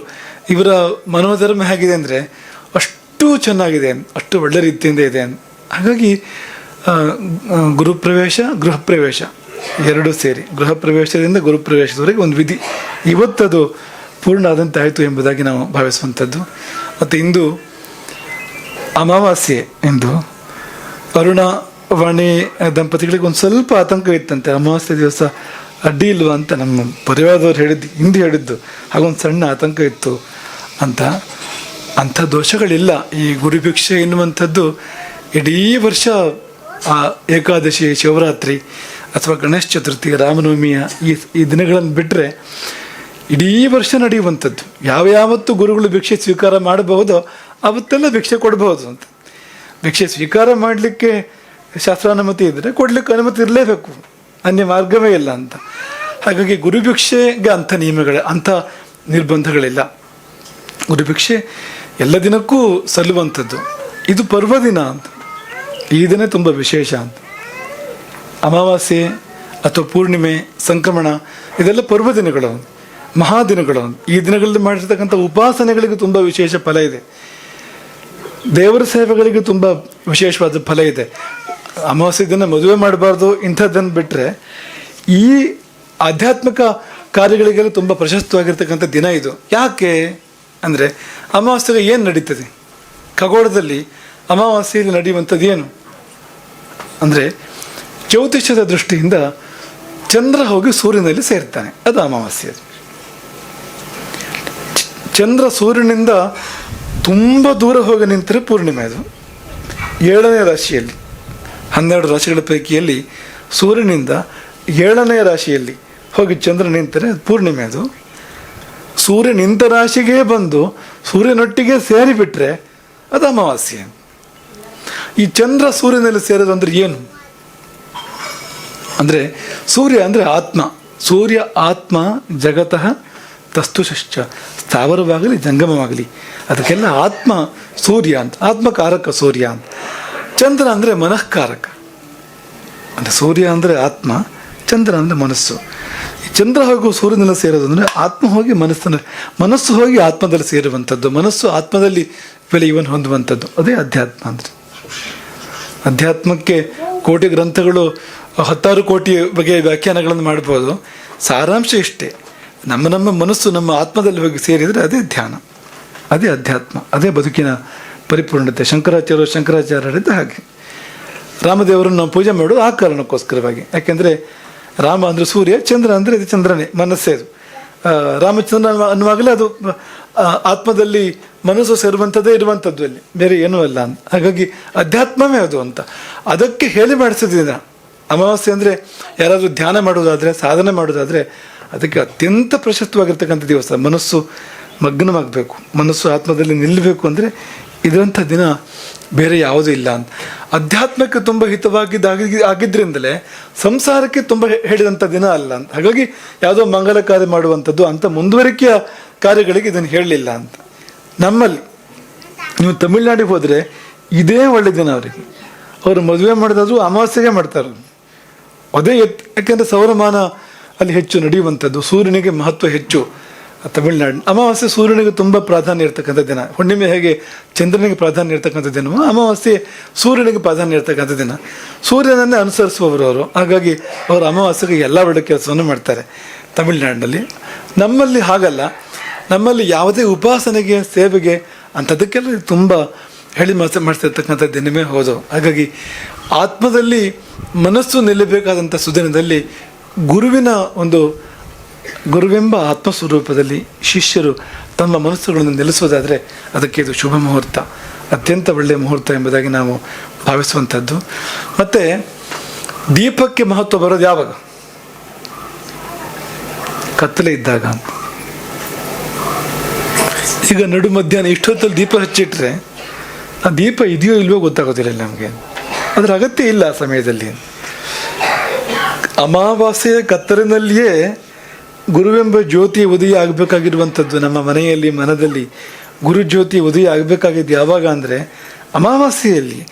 ಇವರ ಮನೋಧರ್ಮ ಹೇಗಿದೆ ಅಂದರೆ ಅಷ್ಟು ಚೆನ್ನಾಗಿದೆ, ಅಷ್ಟು ಒಳ್ಳೆ ರೀತಿಯಿಂದ ಇದೆ ಹಾಗಾಗಿ ಗುರುಪ್ರವೇಶ ಗೃಹ ಪ್ರವೇಶ ಎರಡೂ ಸೇರಿ. ಗೃಹ ಪ್ರವೇಶದಿಂದ ಗುರುಪ್ರವೇಶದವರೆಗೆ ಒಂದು ವಿಧಿ. ಇವತ್ತದು ಪೂರ್ಣ ಆದಂತೆ ಆಯಿತು ಎಂಬುದಾಗಿ ನಾವು ಭಾವಿಸುವಂಥದ್ದು. ಮತ್ತು ಇಂದು ಅಮಾವಾಸ್ಯೆ ಎಂದು ಅರುಣ ವಾಣಿ ದಂಪತಿಗಳಿಗೆ ಒಂದು ಸ್ವಲ್ಪ ಆತಂಕ ಇತ್ತಂತೆ. ಅಮಾವಾಸ್ಯೆ ದಿವಸ ಅಡ್ಡಿ ಇಲ್ವಾ ಅಂತ ನಮ್ಮ ಪರಿವಾರದವ್ರು ಹೇಳಿದ್ದು, ಹಿಂದೆ ಹೇಳಿದ್ದು. ಹಾಗೊಂದು ಸಣ್ಣ ಆತಂಕ ಇತ್ತು ಅಂತ. ಅಂಥ ದೋಷಗಳಿಲ್ಲ. ಈ ಗುರುಭಿಕ್ಷೆ ಎನ್ನುವಂಥದ್ದು ಇಡೀ ವರ್ಷ, ಆ, ಏಕಾದಶಿ, ಶಿವರಾತ್ರಿ ಅಥವಾ ಗಣೇಶ ಚತುರ್ಥಿ, ರಾಮನವಮಿಯ ಈ ಈ ದಿನಗಳನ್ನು ಬಿಟ್ಟರೆ ಇಡೀ ವರ್ಷ ನಡೆಯುವಂಥದ್ದು. ಯಾವ ಯಾವತ್ತು ಗುರುಗಳು ಭಿಕ್ಷೆ ಸ್ವೀಕಾರ ಮಾಡಬಹುದೋ ಅವತ್ತೆಲ್ಲ ಭಿಕ್ಷೆ ಕೊಡಬಹುದು ಅಂತ. ಭಿಕ್ಷೆ ಸ್ವೀಕಾರ ಮಾಡಲಿಕ್ಕೆ ಶಾಸ್ತ್ರಾನುಮತಿ ಇದ್ದರೆ ಕೊಡ್ಲಿಕ್ಕೆ ಅನುಮತಿ ಇರಲೇಬೇಕು. ಅನ್ಯ ಮಾರ್ಗವೇ ಇಲ್ಲ ಅಂತ. ಹಾಗಾಗಿ ಗುರುಭಿಕ್ಷೆಗೆ ಅಂಥ ನಿಯಮಗಳ, ಅಂಥ ನಿರ್ಬಂಧಗಳಿಲ್ಲ. ಗುರುಭಿಕ್ಷೆ ಎಲ್ಲ ದಿನಕ್ಕೂ ಸಲ್ಲುವಂಥದ್ದು. ಇದು ಪರ್ವದಿನ ಅಂತ. ಈ ದಿನ ತುಂಬ ವಿಶೇಷ ಅಂತ. ಅಮಾವಾಸ್ಯೆ ಅಥವಾ ಪೂರ್ಣಿಮೆ, ಸಂಕ್ರಮಣ, ಇದೆಲ್ಲ ಪರ್ವದಿನಗಳು ಮಹಾದಿನಗಳು ಈ ದಿನಗಳಲ್ಲಿ ಮಾಡಿರ್ತಕ್ಕಂಥ ಉಪಾಸನೆಗಳಿಗೆ ತುಂಬ ವಿಶೇಷ ಫಲ ಇದೆ. ದೇವರ ಸೇವೆಗಳಿಗೆ ತುಂಬ ವಿಶೇಷವಾದ ಫಲ ಇದೆ. ಅಮಾವಾಸ್ಯೆ ದಿನ ಮದುವೆ ಮಾಡಬಾರ್ದು ಇಂಥದ್ದನ್ನು ಬಿಟ್ಟರೆ ಈ ಆಧ್ಯಾತ್ಮಿಕ ಕಾರ್ಯಗಳಿಗೆಲ್ಲ ತುಂಬ ಪ್ರಶಸ್ತವಾಗಿರ್ತಕ್ಕಂಥ ದಿನ ಇದು. ಯಾಕೆ ಅಂದರೆ ಅಮಾವಾಸ್ಯೆಗೆ ಏನು ನಡೀತದೆ? ಖಗೋಳದಲ್ಲಿ ಅಮಾವಾಸ್ಯೆಯಲ್ಲಿ ನಡೆಯುವಂಥದ್ದು ಏನು? ಅಂದರೆ ಜ್ಯೋತಿಷ್ಯದ ದೃಷ್ಟಿಯಿಂದ ಚಂದ್ರ ಹೋಗಿ ಸೂರ್ಯನಲ್ಲಿ ಸೇರ್ತಾನೆ. ಅದು ಅಮಾವಾಸ್ಯೆ. ಚಂದ್ರ ಸೂರ್ಯನಿಂದ ತುಂಬ ದೂರ ಹೋಗಿ ನಿಂತರೆ ಪೂರ್ಣಿಮೆ ಅದು. ಏಳನೇ ರಾಶಿಯಲ್ಲಿ. ಹನ್ನೆರಡು ರಾಶಿಗಳ ಪೈಕಿಯಲ್ಲಿ ಸೂರ್ಯನಿಂದ ಏಳನೇ ರಾಶಿಯಲ್ಲಿ ಹೋಗಿ ಚಂದ್ರ ನಿಂತರೆ ಪೂರ್ಣಿಮೆ ಅದು. ಸೂರ್ಯ ನಿಂತ ರಾಶಿಗೆ ಬಂದು ಸೂರ್ಯನೊಟ್ಟಿಗೆ ಸೇರಿಬಿಟ್ರೆ ಅದು ಅಮಾವಾಸ್ಯೆ. ಈ ಚಂದ್ರ ಸೂರ್ಯನಲ್ಲಿ ಸೇರೋದು ಅಂದ್ರೆ ಏನು? ಅಂದರೆ ಸೂರ್ಯ ಅಂದರೆ ಆತ್ಮ. ಸೂರ್ಯ ಆತ್ಮ ಜಗತಃ ತಸ್ತುಶ್ಚ ಸ್ಥಾವರವಾಗಲಿ ಜಂಗಮವಾಗಲಿ. ಅದಕ್ಕೆಲ್ಲ ಆತ್ಮ ಸೂರ್ಯ ಅಂತ. ಆತ್ಮಕಾರಕ ಸೂರ್ಯ ಅಂತ. ಚಂದ್ರ ಅಂದರೆ ಮನಃಕಾರಕ. ಅಂದರೆ ಸೂರ್ಯ ಅಂದರೆ ಆತ್ಮ ಚಂದ್ರ ಅಂದರೆ ಮನಸ್ಸು. ಚಂದ್ರ ಹಾಗೂ ಸೂರ್ಯನಲ್ಲಿ ಸೇರೋದಂದರೆ ಆತ್ಮ ಹೋಗಿ ಮನಸ್ಸನ್ನು, ಮನಸ್ಸು ಹೋಗಿ ಆತ್ಮದಲ್ಲಿ ಸೇರುವಂಥದ್ದು, ಮನಸ್ಸು ಆತ್ಮದಲ್ಲಿ ಬೆಳೆಯುವನ್ನು ಹೊಂದುವಂಥದ್ದು. ಅದೇ ಅಧ್ಯಾತ್ಮ ಅಂದರೆ. ಅಧ್ಯಾತ್ಮಕ್ಕೆ ಕೋಟಿ ಗ್ರಂಥಗಳು, ಹತ್ತಾರು ಕೋಟಿ ಬಗೆಯ ವ್ಯಾಖ್ಯಾನಗಳನ್ನು ಮಾಡ್ಬೋದು. ಸಾರಾಂಶ ಇಷ್ಟೇ. ನಮ್ಮ ನಮ್ಮ ಮನಸ್ಸು ನಮ್ಮ ಆತ್ಮದಲ್ಲಿ ಹೋಗಿ ಸೇರಿದರೆ ಅದೇ ಧ್ಯಾನ. ಅದೇ ಅಧ್ಯಾತ್ಮ. ಅದೇ ಬದುಕಿನ ಪರಿಪೂರ್ಣತೆ ಶಂಕರಾಚಾರ್ಯ ಶಂಕರಾಚಾರ್ಯರಿದ್ದ ಹಾಗೆ. ರಾಮದೇವರನ್ನು ನಾವು ಪೂಜೆ ಮಾಡೋದು ಆ ಕಾರಣಕ್ಕೋಸ್ಕರವಾಗಿ. ಯಾಕೆಂದರೆ ರಾಮ ಅಂದರೆ ಸೂರ್ಯ, ಚಂದ್ರ ಅಂದರೆ ಇದು ಚಂದ್ರನೇ, ಮನಸ್ಸೇ ಅದು. ರಾಮಚಂದ್ರ ಅನ್ನುವಾಗಲೇ ಅದು ಆತ್ಮದಲ್ಲಿ ಮನಸ್ಸು ಸೇರುವಂಥದ್ದೇ ಇರುವಂಥದ್ದು ಅಲ್ಲಿ. ಬೇರೆ ಏನೂ ಅಲ್ಲ ಅಂತ. ಹಾಗಾಗಿ ಅಧ್ಯಾತ್ಮವೇ ಅದು ಅಂತ. ಅದಕ್ಕೆ ಹೇಳಿ ಮಾಡಿಸಿದ ಅಮಾವಾಸ್ಯೆ ಅಂದರೆ ಯಾರಾದರೂ ಧ್ಯಾನ ಮಾಡೋದಾದರೆ, ಸಾಧನೆ ಮಾಡೋದಾದರೆ, ಅದಕ್ಕೆ ಅತ್ಯಂತ ಪ್ರಶಸ್ತವಾಗಿರ್ತಕ್ಕಂಥ ದಿವಸ ಮನಸ್ಸು ಮಗ್ನವಾಗಬೇಕು. ಮನಸ್ಸು ಆತ್ಮದಲ್ಲಿ ನಿಲ್ಲಬೇಕು ಅಂದರೆ ಇದರಂಥ ದಿನ ಬೇರೆ ಯಾವುದೂ ಇಲ್ಲ ಅಂತ. ಅಧ್ಯಾತ್ಮಕ್ಕೆ ತುಂಬ ಹಿತವಾಗಿದ್ದಾಗಿ ಆಗಿದ್ದರಿಂದಲೇ ಸಂಸಾರಕ್ಕೆ ತುಂಬ ಹೇಳಿದಂಥ ದಿನ ಅಲ್ಲ ಅಂತ. ಹಾಗಾಗಿ ಯಾವುದೋ ಮಂಗಲ ಕಾರ್ಯ ಮಾಡುವಂಥದ್ದು ಅಂತ ಮುಂದುವರಿಕೆಯ ಕಾರ್ಯಗಳಿಗೆ ಇದನ್ನು ಹೇಳಲಿಲ್ಲ ಅಂತ. ನಮ್ಮಲ್ಲಿ ನೀವು ತಮಿಳ್ನಾಡಿಗೆ ಹೋದರೆ ಇದೇ ಒಳ್ಳೆ ದಿನ ಅವರಿಗೆ. ಅವರು ಮದುವೆ ಮಾಡಿದಾದ್ರು ಅಮಾವಾಸ್ಯೆಗೆ ಮಾಡ್ತಾರೆ. ಅದೇ ಯಾಕೆಂದರೆ ಸೌರಮಾನ ಅಲ್ಲಿ ಹೆಚ್ಚು ನಡೆಯುವಂಥದ್ದು, ಸೂರ್ಯನಿಗೆ ಮಹತ್ವ ಹೆಚ್ಚು. ತಮಿಳ್ನಾಡು. ಅಮಾವಾಸ್ಯೆ ಸೂರ್ಯನಿಗೆ ತುಂಬ ಪ್ರಾಧಾನ್ಯ ಇರ್ತಕ್ಕಂಥ ದಿನ. ಹುಣ್ಣಿಮೆ ಹೇಗೆ ಚಂದ್ರನಿಗೆ ಪ್ರಾಧಾನ್ಯ ಇರ್ತಕ್ಕಂಥ ದಿನವೋ ಅಮಾವಾಸ್ಯೆ ಸೂರ್ಯನಿಗೆ ಪ್ರಾಧಾನ್ಯ ಇರ್ತಕ್ಕಂಥ ದಿನ. ಸೂರ್ಯನನ್ನೇ ಅನುಸರಿಸುವವರು ಅವರು. ಹಾಗಾಗಿ ಅವರು ಅಮಾವಾಸ್ಯೆಗೆ ಎಲ್ಲ ಒಳ್ಳೆ ಕೆಲಸವನ್ನು ಮಾಡ್ತಾರೆ ತಮಿಳುನಾಡಿನಲ್ಲಿ. ನಮ್ಮಲ್ಲಿ ಹಾಗಲ್ಲ. ನಮ್ಮಲ್ಲಿ ಯಾವುದೇ ಉಪಾಸನೆಗೆ, ಸೇವೆಗೆ ಅಂಥದಕ್ಕೆಲ್ಲ ತುಂಬ ಹೇಳಿ ಮಾಸ ಮಾಡಿಸಿರ್ತಕ್ಕಂಥ ದಿನವೇ ಹೌದು. ಹಾಗಾಗಿ ಆತ್ಮದಲ್ಲಿ ಮನಸ್ಸು ನಿಲ್ಲಬೇಕಾದಂಥ ಸುದಿನದಲ್ಲಿ ಗುರುವಿನ ಒಂದು ಗುರುವೆಂಬ ಆತ್ಮಸ್ವರೂಪದಲ್ಲಿ ಶಿಷ್ಯರು ತಮ್ಮ ಮನಸ್ಸುಗಳನ್ನು ನೆಲೆಸೋದಾದರೆ ಅದಕ್ಕೆ ಇದು ಶುಭ ಮುಹೂರ್ತ, ಅತ್ಯಂತ ಒಳ್ಳೆಯ ಮುಹೂರ್ತ ಎಂಬುದಾಗಿ ನಾವು ಭಾವಿಸುವಂಥದ್ದು. ಮತ್ತು ದೀಪಕ್ಕೆ ಮಹತ್ವ ಬರೋದು ಯಾವಾಗ? ಕತ್ತಲೆ ಇದ್ದಾಗ. ಈಗ ನಡು ಮಧ್ಯಾಹ್ನ ಇಷ್ಟೊತ್ತಲ್ಲಿ ದೀಪ ಹಚ್ಚಿಟ್ರೆ, ಆ ದೀಪ ಇದೆಯೋ ಇಲ್ವೋ ಗೊತ್ತಾಗೋದಿಲ್ಲ ನಮಗೆ. ಅದರ ಅಗತ್ಯ ಇಲ್ಲ ಆ ಸಮಯದಲ್ಲಿ. ಅಮಾವಾಸ್ಯೆಯ ಕತ್ತರಿನಲ್ಲಿಯೇ ಗುರುವೆಂಬ ಜ್ಯೋತಿ ಉದಯ ಆಗಬೇಕಾಗಿರುವಂಥದ್ದು ನಮ್ಮ ಮನೆಯಲ್ಲಿ, ಮನದಲ್ಲಿ ಗುರು ಜ್ಯೋತಿ ಉದಯ ಆಗಬೇಕಾಗಿದ್ದು ಯಾವಾಗ ಅಂದರೆ ಅಮಾವಾಸ್ಯೆಯಲ್ಲಿ.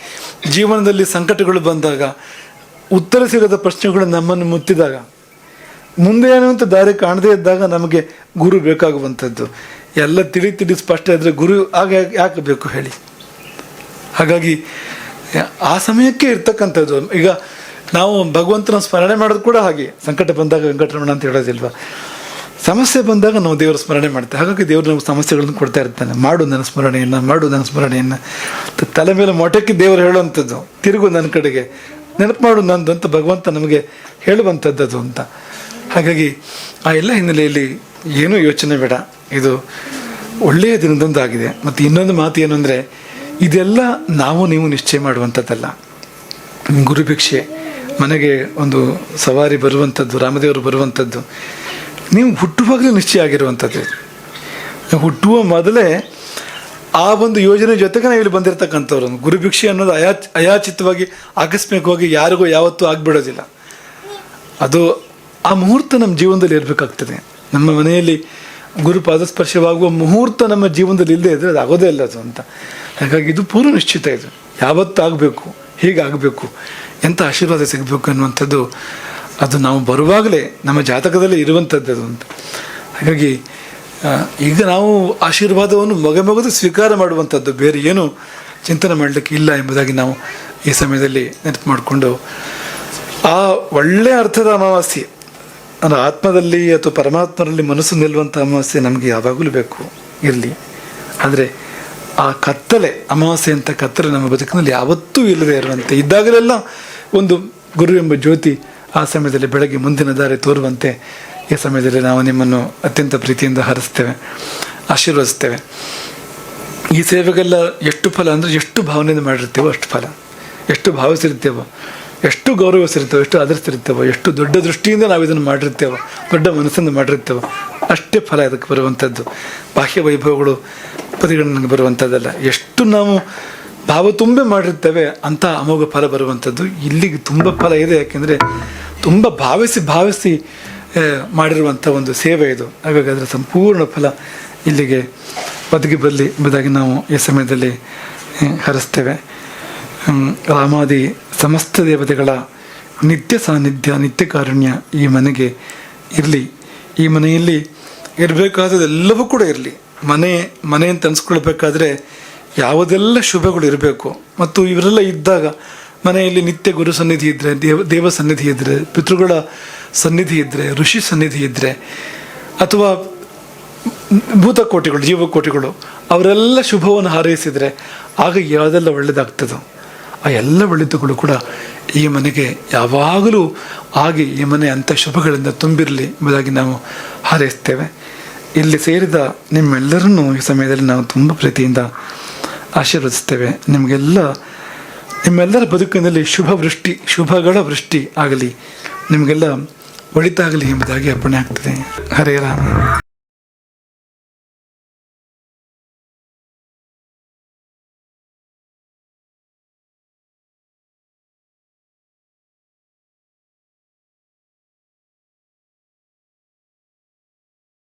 ಜೀವನದಲ್ಲಿ ಸಂಕಟಗಳು ಬಂದಾಗ, ಉತ್ತರ ಸಿಗದ ಪ್ರಶ್ನೆಗಳು ನಮ್ಮನ್ನು ಮುತ್ತಿದಾಗ, ಮುಂದೆ ಏನು ದಾರಿ ಕಾಣದೇ ಇದ್ದಾಗ ನಮಗೆ ಗುರು ಬೇಕಾಗುವಂಥದ್ದು. ಎಲ್ಲ ತಿಳಿ ತಿಳಿ ಸ್ಪಷ್ಟ ಇದ್ರೆ ಗುರು ಆಗ ಯಾಕೆ ಬೇಕು ಹೇಳಿ? ಹಾಗಾಗಿ, ಆ ಸಮಯಕ್ಕೆ ಇರ್ತಕ್ಕಂಥದ್ದು. ಈಗ ನಾವು ಭಗವಂತನ ಸ್ಮರಣೆ ಮಾಡೋದು ಕೂಡ ಹಾಗೆ. ಸಂಕಟ ಬಂದಾಗ ವೆಂಕಟರಮಣ ಅಂತ ಹೇಳೋದಿಲ್ವಾ? ಸಮಸ್ಯೆ ಬಂದಾಗ ನಾವು ದೇವರ ಸ್ಮರಣೆ ಮಾಡ್ತೇವೆ. ಹಾಗಾಗಿ ದೇವರು ನಮಗೆ ಸಮಸ್ಯೆಗಳನ್ನು ಕೊಡ್ತಾ ಇರ್ತಾನೆ. ಮಾಡು ನನ್ನ ಸ್ಮರಣೆಯನ್ನು, ಮಾಡು ನನ್ನ ಸ್ಮರಣೆಯನ್ನು. ತಲೆ ಮೇಲೆ ಮೊಟಕ್ಕೆ ದೇವರು ಹೇಳುವಂಥದ್ದು. ತಿರುಗು ನನ್ನ ಕಡೆಗೆ. ನೆನಪು ಮಾಡು ನಂದು ಅಂತ ಭಗವಂತ ನಮಗೆ ಹೇಳುವಂಥದ್ದು ಅದು ಅಂತ. ಹಾಗಾಗಿ ಆ ಎಲ್ಲ ಹಿನ್ನೆಲೆಯಲ್ಲಿ ಏನೂ ಯೋಚನೆ ಬೇಡ. ಇದು ಒಳ್ಳೆಯ ದಿನದೊಂದಾಗಿದೆ. ಮತ್ತು ಇನ್ನೊಂದು ಮಾತು ಏನು ಅಂದರೆ, ಇದೆಲ್ಲ ನಾವು ನೀವು ನಿಶ್ಚಯ ಮಾಡುವಂಥದ್ದಲ್ಲ. ಗುರುಭಿಕ್ಷೆ. ಮನೆಗೆ ಒಂದು ಸವಾರಿ ಬರುವಂಥದ್ದು ರಾಮದೇವರು ಬರುವಂಥದ್ದು ನೀವು ಹುಟ್ಟುವಾಗಲೇ ನಿಶ್ಚಯ ಆಗಿರುವಂಥದ್ದು ಹುಟ್ಟುವ ಮೊದಲೇ ಆ ಒಂದು ಯೋಜನೆ ಜೊತೆಗೆ ನಾವು ಇಲ್ಲಿ ಬಂದಿರತಕ್ಕಂಥವ್ರು ಗುರುಭಿಕ್ಷೆ ಅನ್ನೋದು ಅಯಾ, ಅಯಾಚಿತವಾಗಿ, ಆಕಸ್ಮಿಕವಾಗಿ ಯಾರಿಗೂ ಯಾವತ್ತೂ ಆಗಿಬಿಡೋದಿಲ್ಲ. ಅದು ಆ ಮುಹೂರ್ತ ನಮ್ಮ ಜೀವನದಲ್ಲಿ ಇರಬೇಕಾಗ್ತದೆ. ನಮ್ಮ ಮನೆಯಲ್ಲಿ ಗುರು ಪಾದಸ್ಪರ್ಶವಾಗುವ ಮುಹೂರ್ತ ನಮ್ಮ ಜೀವನದಲ್ಲಿ ಇಲ್ಲದೆ ಇದ್ರೆ ಅದು ಆಗೋದೇ ಇಲ್ಲ ಅದು ಅಂತ. ಹಾಗಾಗಿ ಇದು ಪೂರ್ವ ನಿಶ್ಚಿತ ಇದು. ಯಾವತ್ತಾಗಬೇಕು ಹೀಗಾಗಬೇಕು. ಎಂಥ ಆಶೀರ್ವಾದ ಸಿಗಬೇಕು ಅನ್ನುವಂಥದ್ದು ಅದು ನಾವು ಬರುವಾಗಲೇ ನಮ್ಮ ಜಾತಕದಲ್ಲಿ ಇರುವಂಥದ್ದು ಅದು ಅಂತ. ಹಾಗಾಗಿ ಈಗ ನಾವು ಆಶೀರ್ವಾದವನ್ನು ಮಗಮಗದು ಮೊಗದು ಸ್ವೀಕಾರ ಮಾಡುವಂಥದ್ದು ಬೇರೆ ಏನು ಚಿಂತನೆ ಮಾಡಲಿಕ್ಕೆ ಇಲ್ಲ ಎಂಬುದಾಗಿ ನಾವು ಈ ಸಮಯದಲ್ಲಿ ನೆನಪು ಮಾಡಿಕೊಂಡು, ಆ ಒಳ್ಳೆಯ ಅರ್ಥದ ಅಮಾವಾಸ್ಯೆ, ಅಂದರೆ ಆತ್ಮದಲ್ಲಿ ಅಥವಾ ಪರಮಾತ್ಮರಲ್ಲಿ ಮನಸ್ಸು ನಿಲ್ಲುವಂಥ ಅಮಾವಾಸ್ಯೆ ನಮಗೆ ಯಾವಾಗಲೂ ಬೇಕು, ಇರಲಿ. ಆದರೆ ಆ ಕತ್ತಲೆ ಅಮಾವಾಸ್ಯೆ ಅಂತ ಕತ್ತಲೆ ನಮ್ಮ ಬದುಕಿನಲ್ಲಿ ಯಾವತ್ತೂ ಇಲ್ಲದೆ ಇರುವಂತೆ. ಇದ್ದಾಗಲೆಲ್ಲ ಒಂದು ಗುರು ಎಂಬ ಜ್ಯೋತಿ ಆ ಸಮಯದಲ್ಲಿ ಬೆಳಗ್ಗೆ ಮುಂದಿನ ದಾರಿ ತೋರುವಂತೆ ಈ ಸಮಯದಲ್ಲಿ ನಾವು ನಿಮ್ಮನ್ನು ಅತ್ಯಂತ ಪ್ರೀತಿಯಿಂದ ಹರಿಸ್ತೇವೆ ಆಶೀರ್ವದಿಸ್ತೇವೆ ಈ ಸೇವೆಗೆಲ್ಲ ಎಷ್ಟು ಫಲ ಅಂದರೆ ಎಷ್ಟು ಭಾವನೆಯಿಂದ ಮಾಡಿರ್ತೇವೋ ಅಷ್ಟು ಫಲ. ಎಷ್ಟು ಭಾವಿಸಿರ್ತೇವೋ, ಎಷ್ಟು ಗೌರವಿಸಿರ್ತೇವೋ, ಎಷ್ಟು ಆಧರಿಸಿರ್ತೇವೋ, ಎಷ್ಟು ದೊಡ್ಡ ದೃಷ್ಟಿಯಿಂದ ನಾವು ಇದನ್ನು ಮಾಡಿರ್ತೇವೋ, ದೊಡ್ಡ ಮನಸ್ಸಿಂದ ಮಾಡಿರ್ತೇವೋ, ಅಷ್ಟೇ ಫಲ ಇದಕ್ಕೆ ಬರುವಂಥದ್ದು ಬಾಹ್ಯ ವೈಭವಗಳು ಪರಿಗಣನೆಗೆ ಬರುವಂಥದ್ದಲ್ಲ ಎಷ್ಟು ನಾವು ಭಾವ ತುಂಬೆ ಮಾಡಿರ್ತೇವೆ ಅಂತ ಅಮೋಘ ಫಲ ಬರುವಂಥದ್ದು. ಇಲ್ಲಿಗೆ ತುಂಬ ಫಲ ಇದೆ, ಯಾಕೆಂದರೆ ತುಂಬ ಭಾವಿಸಿ ಭಾವಿಸಿ ಮಾಡಿರುವಂಥ ಒಂದು ಸೇವೆ ಇದು. ಹಾಗಾಗಿ ಅದರ ಸಂಪೂರ್ಣ ಫಲ ಇಲ್ಲಿಗೆ ಒದಗಿ ಬರಲಿ ಎಂಬುದಾಗಿ ನಾವು ಈ ಸಮಯದಲ್ಲಿ ಹರಿಸ್ತೇವೆ. ರಾಮಾದಿ ಸಮಸ್ತ ದೇವತೆಗಳ ನಿತ್ಯ ಸಾನ್ನಿಧ್ಯ, ನಿತ್ಯ ಕಾರುಣ್ಯ ಈ ಮನೆಗೆ ಇರಲಿ. ಈ ಮನೆಯಲ್ಲಿ ಇರಬೇಕಾದದೆಲ್ಲವೂ ಕೂಡ ಇರಲಿ. ಮನೆ ಮನೆ ಅಂತ ಅನ್ಸ್ಕೊಳ್ಬೇಕಾದ್ರೆ ಯಾವುದೆಲ್ಲ ಶುಭಗಳು ಇರಬೇಕು ಮತ್ತು ಇವರೆಲ್ಲ ಇದ್ದಾಗ ಮನೆಯಲ್ಲಿ ನಿತ್ಯ ಗುರು ಸನ್ನಿಧಿ ಇದ್ದರೆ ದೇವ ದೇವ ಸನ್ನಿಧಿ ಇದ್ದರೆ ಪಿತೃಗಳ ಸನ್ನಿಧಿ ಇದ್ದರೆ ಋಷಿ ಸನ್ನಿಧಿ ಇದ್ದರೆ ಅಥವಾ ಭೂತಕೋಟಿಗಳು, ಜೀವಕೋಟಿಗಳು, ಅವರೆಲ್ಲ ಶುಭವನ್ನು ಹಾರೈಸಿದರೆ ಆಗ ಯಾವುದೆಲ್ಲ ಒಳ್ಳೆಯದಾಗ್ತದೋ ಆ ಎಲ್ಲ ಒಳ್ಳೆಯದುಗಳು ಕೂಡ ಈ ಮನೆಗೆ ಯಾವಾಗಲೂ ಆಗಿ ಈ ಮನೆ ಅಂಥ ಶುಭಗಳಿಂದ ತುಂಬಿರಲಿ ಎಂಬುದಾಗಿ ನಾವು ಹಾರೈಸ್ತೇವೆ. ಇಲ್ಲಿ ಸೇರಿದ ನಿಮ್ಮೆಲ್ಲರನ್ನೂ ಈ ಸಮಯದಲ್ಲಿ ನಾವು ತುಂಬ ಪ್ರೀತಿಯಿಂದ ಆಶೀರ್ವದಿಸ್ತೇವೆ ನಿಮಗೆಲ್ಲ, ನಿಮ್ಮೆಲ್ಲರ ಬದುಕಿನಲ್ಲಿ ಶುಭ ವೃಷ್ಟಿ, ಶುಭಗಳ ವೃಷ್ಟಿ ಆಗಲಿ. ನಿಮಗೆಲ್ಲ ಒಳಿತಾಗಲಿ ಎಂಬುದಾಗಿ ಅರ್ಪಣೆ ಆಗ್ತದೆ. ಹರೇ ರಾಮ.